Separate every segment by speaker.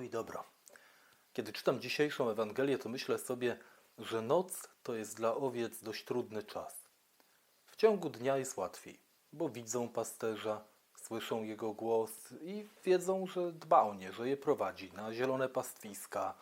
Speaker 1: pokój i dobro. Kiedy czytam dzisiejszą Ewangelię, to myślę sobie, że noc to jest dla owiec dość trudny czas. W ciągu dnia jest łatwiej, bo widzą pasterza, słyszą jego głos i wiedzą, że dba o nie, że je prowadzi na zielone pastwiska,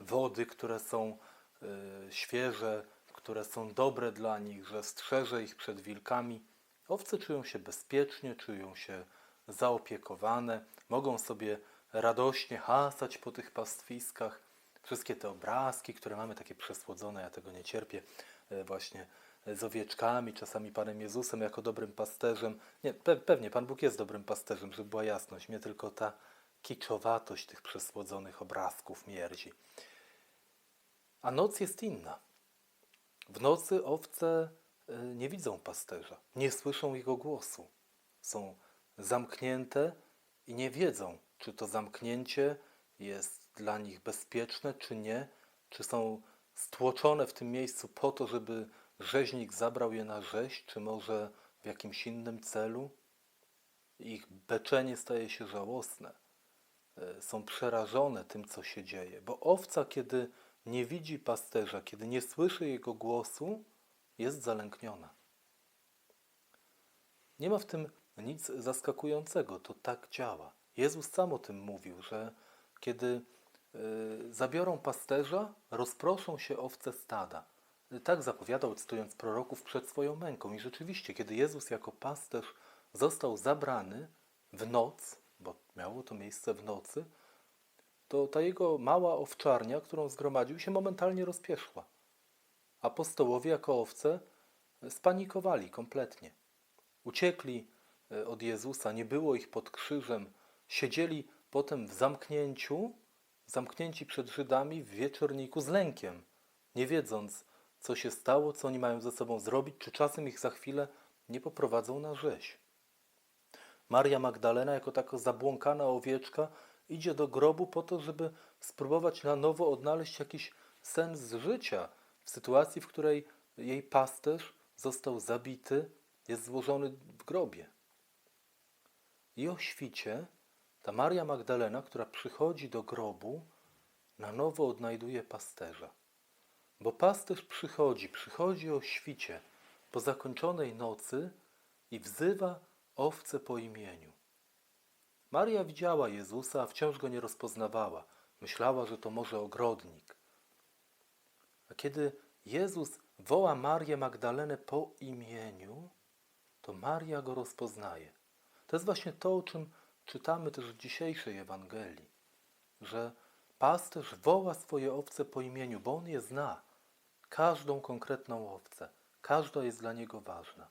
Speaker 1: wody, które są y, świeże, które są dobre dla nich, że strzeże ich przed wilkami. Owce czują się bezpiecznie, czują się zaopiekowane, mogą sobie radośnie hasać po tych pastwiskach. Wszystkie te obrazki, które mamy takie przesłodzone, ja tego nie cierpię, e, właśnie z owieczkami, czasami Panem Jezusem jako dobrym pasterzem. Nie, pe pewnie Pan Bóg jest dobrym pasterzem, żeby była jasność. Mnie tylko ta kiczowatość tych przesłodzonych obrazków mierdzi. A noc jest inna. W nocy owce y, nie widzą pasterza, nie słyszą jego głosu. Są zamknięte i nie wiedzą, czy to zamknięcie jest dla nich bezpieczne, czy nie, czy są stłoczone w tym miejscu po to, żeby rzeźnik zabrał je na rzeź, czy może w jakimś innym celu. Ich beczenie staje się żałosne. E, Są przerażone tym, co się dzieje, bo owca, kiedy nie widzi pasterza, kiedy nie słyszy jego głosu, jest zalękniona. Nie ma w tym nic zaskakującego, to tak działa. Jezus sam o tym mówił, że kiedy y, zabiorą pasterza, rozproszą się owce stada. Tak zapowiadał, cytując proroków, przed swoją męką. I rzeczywiście, kiedy Jezus jako pasterz został zabrany w noc, bo miało to miejsce w nocy, to ta jego mała owczarnia, którą zgromadził, się momentalnie rozpieszła. Apostołowie jako owce spanikowali kompletnie. Uciekli e, od Jezusa, nie było ich pod krzyżem, siedzieli potem w zamknięciu, zamknięci przed Żydami w wieczorniku z lękiem, nie wiedząc, co się stało, co oni mają ze sobą zrobić, czy czasem ich za chwilę nie poprowadzą na rzeź. Maria Magdalena, jako taka zabłąkana owieczka, idzie do grobu po to, żeby spróbować na nowo odnaleźć jakiś sens życia w sytuacji, w której jej pasterz został zabity, jest złożony w grobie. I o świcie ta Maria Magdalena, która przychodzi do grobu, na nowo odnajduje pasterza. Bo pasterz przychodzi, przychodzi o świcie po zakończonej nocy i wzywa owce po imieniu. Maria widziała Jezusa, a wciąż go nie rozpoznawała. Myślała, że to może ogrodnik. A kiedy Jezus woła Marię Magdalenę po imieniu, to Maria go rozpoznaje. To jest właśnie to, o czym czytamy też w dzisiejszej Ewangelii, że pasterz woła swoje owce po imieniu, bo on je zna. Każdą konkretną owcę, każda jest dla niego ważna.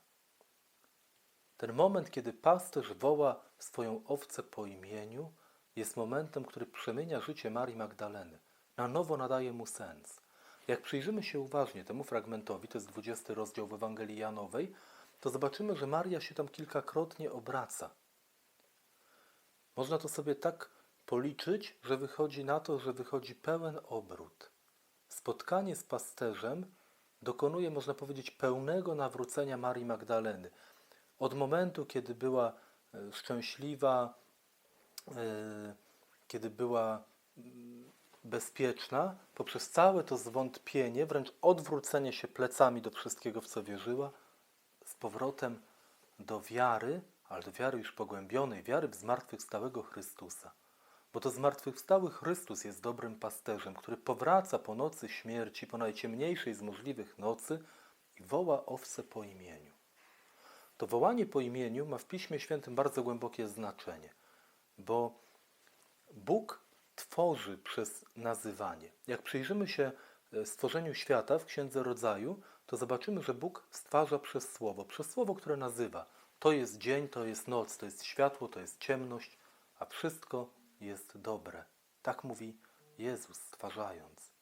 Speaker 1: Ten moment, kiedy pasterz woła swoją owcę po imieniu, jest momentem, który przemienia życie Marii Magdaleny. Na nowo nadaje mu sens. Jak przyjrzymy się uważnie temu fragmentowi, to jest 20 rozdział w Ewangelii Janowej, to zobaczymy, że Maria się tam kilkakrotnie obraca. Można to sobie tak policzyć, że wychodzi na to, że wychodzi pełen obrót. Spotkanie z pasterzem dokonuje, można powiedzieć, pełnego nawrócenia Marii Magdaleny. Od momentu, kiedy była e, szczęśliwa, e, kiedy była mm, bezpieczna, poprzez całe to zwątpienie, wręcz odwrócenie się plecami do wszystkiego, w co wierzyła, z powrotem do wiary, ale do wiary już pogłębionej, wiary w zmartwychwstałego Chrystusa. Bo to zmartwychwstały Chrystus jest dobrym pasterzem, który powraca po nocy śmierci, po najciemniejszej z możliwych nocy i woła owce po imieniu. To wołanie po imieniu ma w Piśmie Świętym bardzo głębokie znaczenie, bo Bóg tworzy przez nazywanie. Jak przyjrzymy się e, stworzeniu świata w Księdze Rodzaju, to zobaczymy, że Bóg stwarza przez Słowo, przez Słowo, które nazywa. To jest dzień, to jest noc, to jest światło, to jest ciemność, a wszystko jest dobre. Tak mówi Jezus, stwarzając.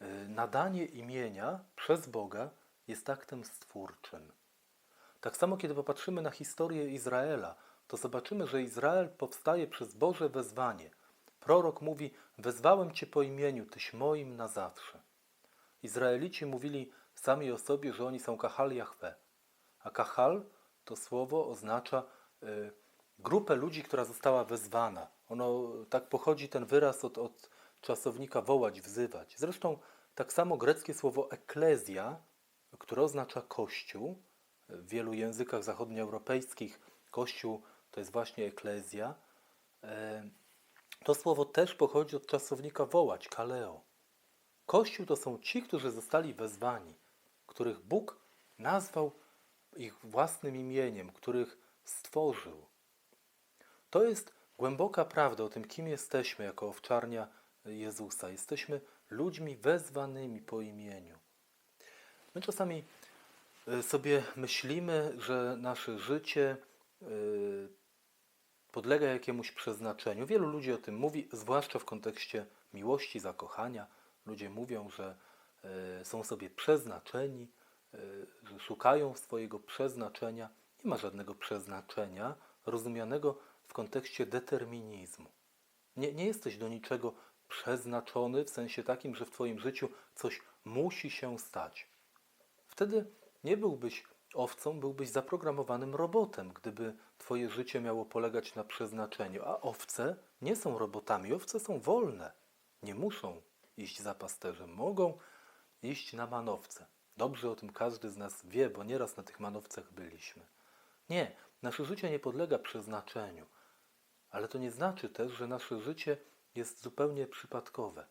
Speaker 1: E, Nadanie imienia przez Boga jest aktem stwórczym. Tak samo, kiedy popatrzymy na historię Izraela, to zobaczymy, że Izrael powstaje przez Boże wezwanie. Prorok mówi: Wezwałem Cię po imieniu, Tyś moim na zawsze. Izraelici mówili sami o sobie, że oni są Kahal Jahwe. A Kahal to słowo oznacza y, grupę ludzi, która została wezwana. Ono tak pochodzi ten wyraz od, od czasownika wołać, wzywać. Zresztą tak samo greckie słowo eklezja, które oznacza kościół, w wielu językach zachodnioeuropejskich kościół to jest właśnie eklezja. E, To słowo też pochodzi od czasownika wołać, kaleo. Kościół to są ci, którzy zostali wezwani, których Bóg nazwał ich własnym imieniem, których stworzył. To jest głęboka prawda o tym, kim jesteśmy jako owczarnia Jezusa. Jesteśmy ludźmi wezwanymi po imieniu. My czasami y, sobie myślimy, że nasze życie y, podlega jakiemuś przeznaczeniu. Wielu ludzi o tym mówi, zwłaszcza w kontekście miłości, zakochania. Ludzie mówią, że y, są sobie przeznaczeni, szukają swojego przeznaczenia. Nie ma żadnego przeznaczenia rozumianego w kontekście determinizmu. Nie, nie jesteś do niczego przeznaczony w sensie takim, że w Twoim życiu coś musi się stać. Wtedy nie byłbyś owcą, byłbyś zaprogramowanym robotem, gdyby Twoje życie miało polegać na przeznaczeniu. A owce nie są robotami, owce są wolne. Nie muszą iść za pasterzem, mogą iść na manowce. Dobrze o tym każdy z nas wie, bo nieraz na tych manowcach byliśmy. Nie, nasze życie nie podlega przeznaczeniu, ale to nie znaczy też, że nasze życie jest zupełnie przypadkowe.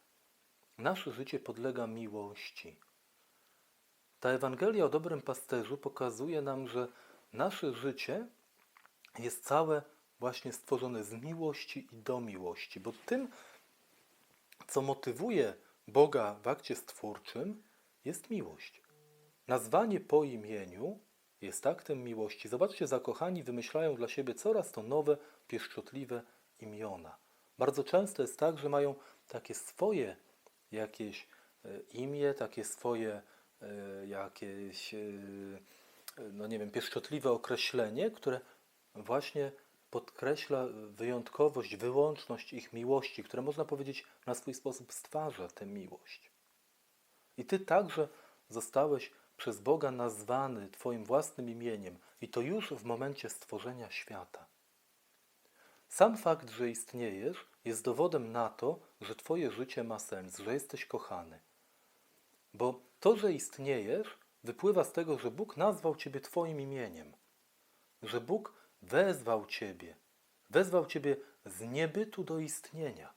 Speaker 1: Nasze życie podlega miłości. Ta Ewangelia o dobrym pasterzu pokazuje nam, że nasze życie jest całe właśnie stworzone z miłości i do miłości, bo tym, co motywuje Boga w akcie stwórczym, jest miłość. Nazwanie po imieniu jest aktem miłości. Zobaczcie, zakochani wymyślają dla siebie coraz to nowe, pieszczotliwe imiona. Bardzo często jest tak, że mają takie swoje jakieś e, imię, takie swoje e, jakieś, e, no nie wiem, pieszczotliwe określenie, które właśnie podkreśla wyjątkowość, wyłączność ich miłości, które można powiedzieć na swój sposób stwarza tę miłość. I ty także zostałeś przez Boga nazwany Twoim własnym imieniem, i to już w momencie stworzenia świata. Sam fakt, że istniejesz, jest dowodem na to, że Twoje życie ma sens, że jesteś kochany. Bo to, że istniejesz, wypływa z tego, że Bóg nazwał Ciebie Twoim imieniem, że Bóg wezwał Ciebie, wezwał Ciebie z niebytu do istnienia.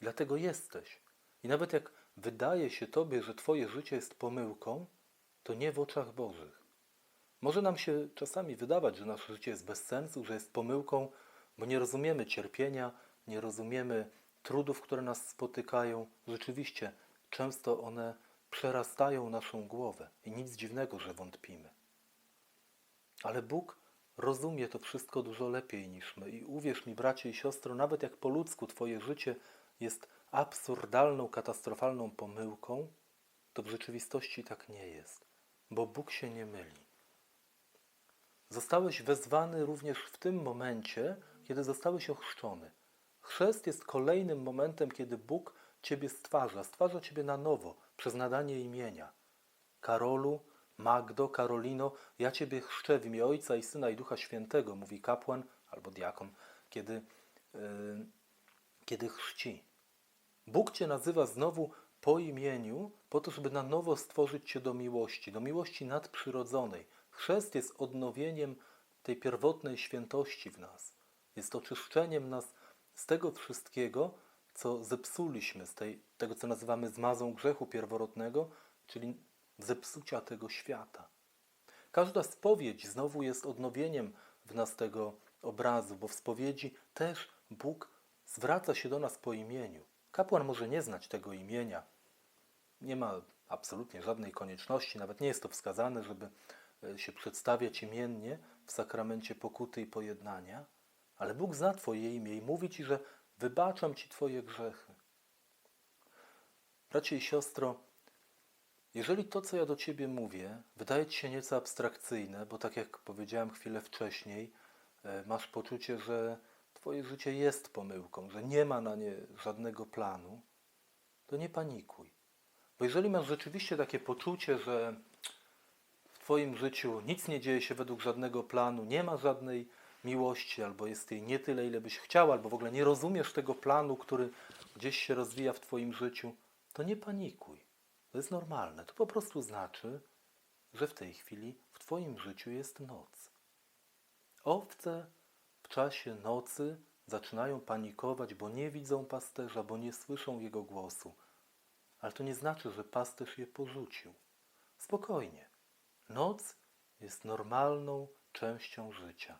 Speaker 1: Dlatego jesteś. I nawet jak wydaje się Tobie, że Twoje życie jest pomyłką, to nie w oczach Bożych. Może nam się czasami wydawać, że nasze życie jest bez sensu, że jest pomyłką, bo nie rozumiemy cierpienia, nie rozumiemy trudów, które nas spotykają. Rzeczywiście, często one przerastają naszą głowę i nic dziwnego, że wątpimy. Ale Bóg rozumie to wszystko dużo lepiej niż my. I uwierz mi, bracie i siostro, nawet jak po ludzku Twoje życie jest absurdalną, katastrofalną pomyłką, to w rzeczywistości tak nie jest, bo Bóg się nie myli. Zostałeś wezwany również w tym momencie, kiedy zostałeś ochrzczony. Chrzest jest kolejnym momentem, kiedy Bóg Ciebie stwarza, stwarza Ciebie na nowo przez nadanie imienia. Karolu, Magdo, Karolino, ja Ciebie chrzczę w imię Ojca i Syna i Ducha Świętego, mówi kapłan albo diakon, kiedy, yy, kiedy chrzci. Bóg Cię nazywa znowu po imieniu, po to, żeby na nowo stworzyć Cię do miłości, do miłości nadprzyrodzonej. Chrzest jest odnowieniem tej pierwotnej świętości w nas. Jest oczyszczeniem nas z tego wszystkiego, co zepsuliśmy, z tej, tego, co nazywamy zmazą grzechu pierworodnego, czyli zepsucia tego świata. Każda spowiedź znowu jest odnowieniem w nas tego obrazu, bo w spowiedzi też Bóg zwraca się do nas po imieniu. Kapłan może nie znać tego imienia. Nie ma absolutnie żadnej konieczności, nawet nie jest to wskazane, żeby e, się przedstawiać imiennie w sakramencie pokuty i pojednania, ale Bóg zna Twoje imię i mówi Ci, że wybaczam Ci Twoje grzechy. Bracie i siostro, jeżeli to, co ja do Ciebie mówię, wydaje Ci się nieco abstrakcyjne, bo tak jak powiedziałem chwilę wcześniej, e, masz poczucie, że Twoje życie jest pomyłką, że nie ma na nie żadnego planu, to nie panikuj. Bo jeżeli masz rzeczywiście takie poczucie, że w Twoim życiu nic nie dzieje się według żadnego planu, nie ma żadnej miłości, albo jest jej nie tyle, ile byś chciał, albo w ogóle nie rozumiesz tego planu, który gdzieś się rozwija w Twoim życiu, to nie panikuj. To jest normalne. To po prostu znaczy, że w tej chwili w Twoim życiu jest noc. Owce w czasie nocy zaczynają panikować, bo nie widzą pasterza, bo nie słyszą jego głosu. Ale to nie znaczy, że pasterz je porzucił. Spokojnie. Noc jest normalną częścią życia.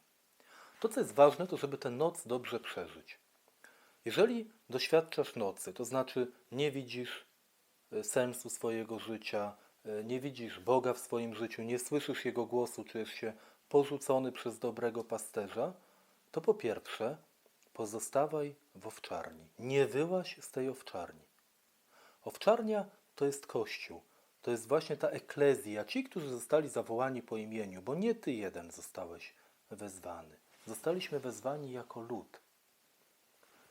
Speaker 1: To, co jest ważne, to żeby tę noc dobrze przeżyć. Jeżeli doświadczasz nocy, to znaczy nie widzisz e, sensu swojego życia, e, nie widzisz Boga w swoim życiu, nie słyszysz Jego głosu, czujesz się porzucony przez dobrego pasterza, to po pierwsze pozostawaj w owczarni. Nie wyłaź z tej owczarni. Owczarnia to jest Kościół. To jest właśnie ta eklezja, ci, którzy zostali zawołani po imieniu, bo nie ty jeden zostałeś wezwany. Zostaliśmy wezwani jako lud.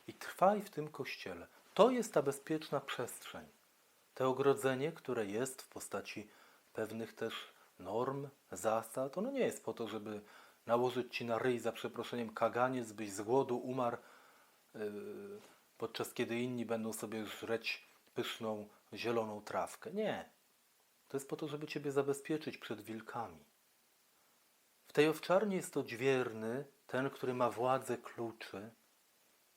Speaker 1: I trwaj w tym kościele. To jest ta bezpieczna przestrzeń. To ogrodzenie, które jest w postaci pewnych też norm, zasad. Ono nie jest po to, żeby nałożyć ci na ryj za przeproszeniem kaganiec, byś z głodu umarł, yy, podczas kiedy inni będą sobie żreć pyszną, zieloną trawkę. Nie. To jest po to, żeby ciebie zabezpieczyć przed wilkami. W tej owczarni jest odźwierny ten, który ma władzę kluczy,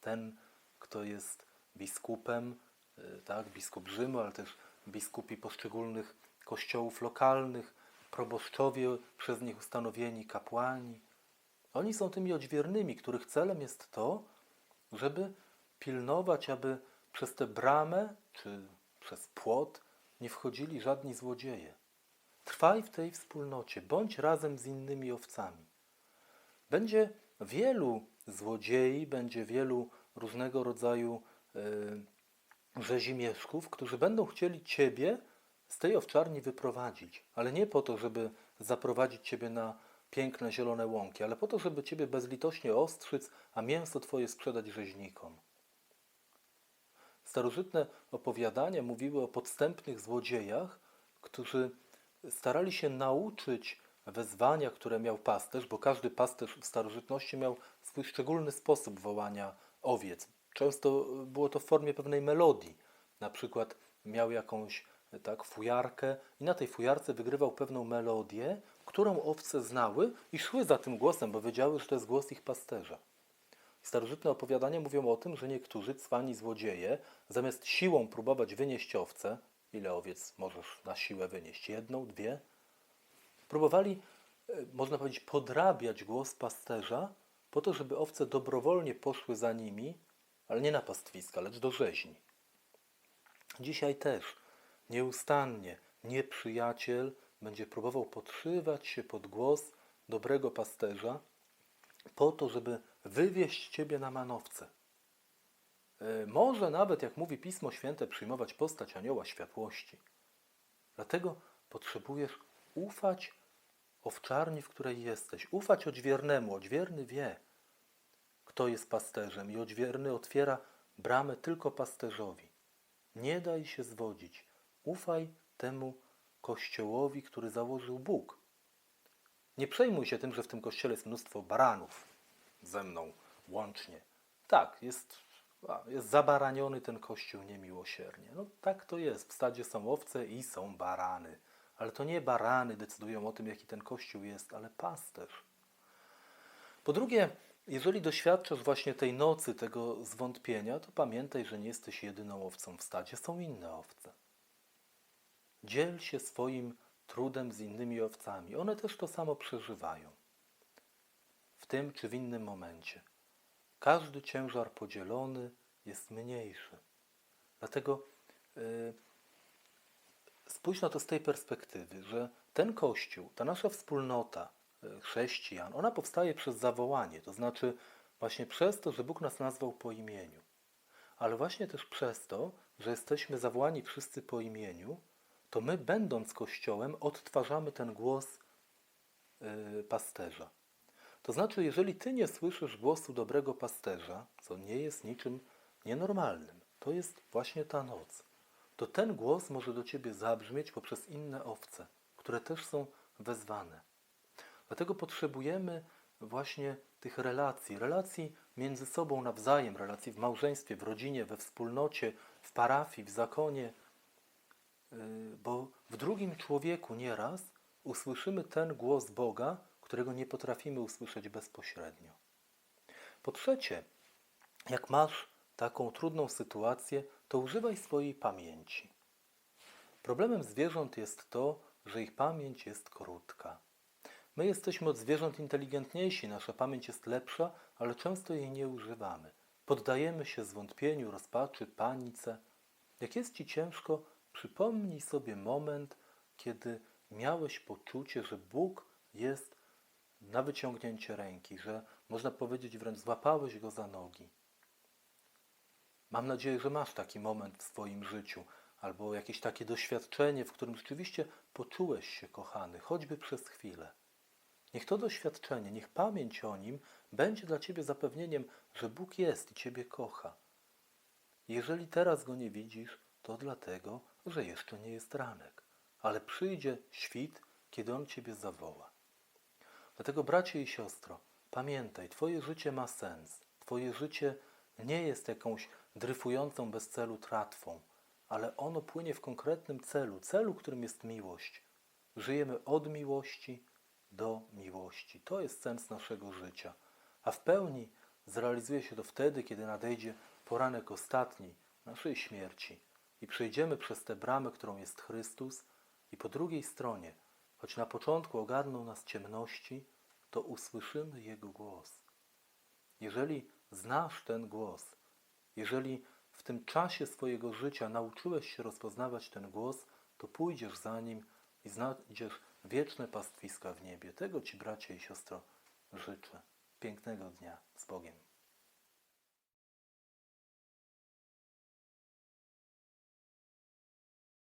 Speaker 1: ten, kto jest biskupem, y, tak, biskup Rzymu, ale też biskupi poszczególnych kościołów lokalnych, proboszczowie przez nich ustanowieni, kapłani. Oni są tymi odźwiernymi, których celem jest to, żeby pilnować, aby przez tę bramę czy przez płot nie wchodzili żadni złodzieje. Trwaj w tej wspólnocie, bądź razem z innymi owcami. Będzie wielu złodziei, będzie wielu różnego rodzaju y, rzezimieszków, którzy będą chcieli Ciebie z tej owczarni wyprowadzić, ale nie po to, żeby zaprowadzić Ciebie na piękne zielone łąki, ale po to, żeby Ciebie bezlitośnie ostrzyc, a mięso Twoje sprzedać rzeźnikom. Starożytne opowiadania mówiły o podstępnych złodziejach, którzy starali się nauczyć wezwania, które miał pasterz, bo każdy pasterz w starożytności miał swój szczególny sposób wołania owiec. Często było to w formie pewnej melodii. Na przykład miał jakąś tak, fujarkę i na tej fujarce wygrywał pewną melodię, którą owce znały i szły za tym głosem, bo wiedziały, że to jest głos ich pasterza. Starożytne opowiadania mówią o tym, że niektórzy cwani złodzieje, zamiast siłą próbować wynieść owce, ile owiec możesz na siłę wynieść? Jedną, dwie? Próbowali, e, można powiedzieć, podrabiać głos pasterza, po to, żeby owce dobrowolnie poszły za nimi, ale nie na pastwiska, lecz do rzeźni. Dzisiaj też nieustannie nieprzyjaciel będzie próbował podszywać się pod głos dobrego pasterza, po to, żeby wywieźć ciebie na manowce. E, Może nawet, jak mówi Pismo Święte, przyjmować postać anioła światłości. Dlatego potrzebujesz ufać owczarni, w której jesteś. Ufać odźwiernemu. Odźwierny wie, kto jest pasterzem i odźwierny otwiera bramę tylko pasterzowi. Nie daj się zwodzić. Ufaj temu kościołowi, który założył Bóg. Nie przejmuj się tym, że w tym kościele jest mnóstwo baranów ze mną łącznie. Tak, jest, jest zabaraniony ten kościół niemiłosiernie. No tak to jest. W stadzie są owce i są barany. Ale to nie barany decydują o tym, jaki ten kościół jest, ale pasterz. Po drugie, jeżeli doświadczasz właśnie tej nocy, tego zwątpienia, to pamiętaj, że nie jesteś jedyną owcą w stadzie, są inne owce. Dziel się swoim trudem z innymi owcami. One też to samo przeżywają. W tym czy w innym momencie. Każdy ciężar podzielony jest mniejszy. Dlatego yy, spójrz na to z tej perspektywy, że ten Kościół, ta nasza wspólnota y, chrześcijan, ona powstaje przez zawołanie, to znaczy właśnie przez to, że Bóg nas nazwał po imieniu. Ale właśnie też przez to, że jesteśmy zawołani wszyscy po imieniu, to my, będąc Kościołem, odtwarzamy ten głos yy, pasterza. To znaczy, jeżeli ty nie słyszysz głosu dobrego pasterza, co nie jest niczym nienormalnym, to jest właśnie ta noc, to ten głos może do ciebie zabrzmieć poprzez inne owce, które też są wezwane. Dlatego potrzebujemy właśnie tych relacji, relacji między sobą nawzajem, relacji w małżeństwie, w rodzinie, we wspólnocie, w parafii, w zakonie, bo w drugim człowieku nieraz usłyszymy ten głos Boga, którego nie potrafimy usłyszeć bezpośrednio. Po trzecie, jak masz taką trudną sytuację, to używaj swojej pamięci. Problemem zwierząt jest to, że ich pamięć jest krótka. My jesteśmy od zwierząt inteligentniejsi, nasza pamięć jest lepsza, ale często jej nie używamy. Poddajemy się zwątpieniu, rozpaczy, panice. Jak jest ci ciężko, przypomnij sobie moment, kiedy miałeś poczucie, że Bóg jest na wyciągnięcie ręki, że można powiedzieć wręcz złapałeś go za nogi. Mam nadzieję, że masz taki moment w swoim życiu, albo jakieś takie doświadczenie, w którym rzeczywiście poczułeś się kochany, choćby przez chwilę. Niech to doświadczenie, niech pamięć o nim będzie dla ciebie zapewnieniem, że Bóg jest i ciebie kocha. Jeżeli teraz go nie widzisz, to dlatego, że jeszcze nie jest ranek, ale przyjdzie świt, kiedy on ciebie zawoła. Dlatego, bracie i siostro, pamiętaj, Twoje życie ma sens. Twoje życie nie jest jakąś dryfującą bez celu tratwą, ale ono płynie w konkretnym celu, celu, którym jest miłość. Żyjemy od miłości do miłości. To jest sens naszego życia. A w pełni zrealizuje się to wtedy, kiedy nadejdzie poranek ostatni naszej śmierci i przejdziemy przez tę bramę, którą jest Chrystus, i po drugiej stronie, choć na początku ogarną nas ciemności, to usłyszymy Jego głos. Jeżeli znasz ten głos, jeżeli w tym czasie swojego życia nauczyłeś się rozpoznawać ten głos, to pójdziesz za nim i znajdziesz wieczne pastwiska w niebie. Tego Ci, bracie i siostro, życzę. Pięknego dnia z Bogiem.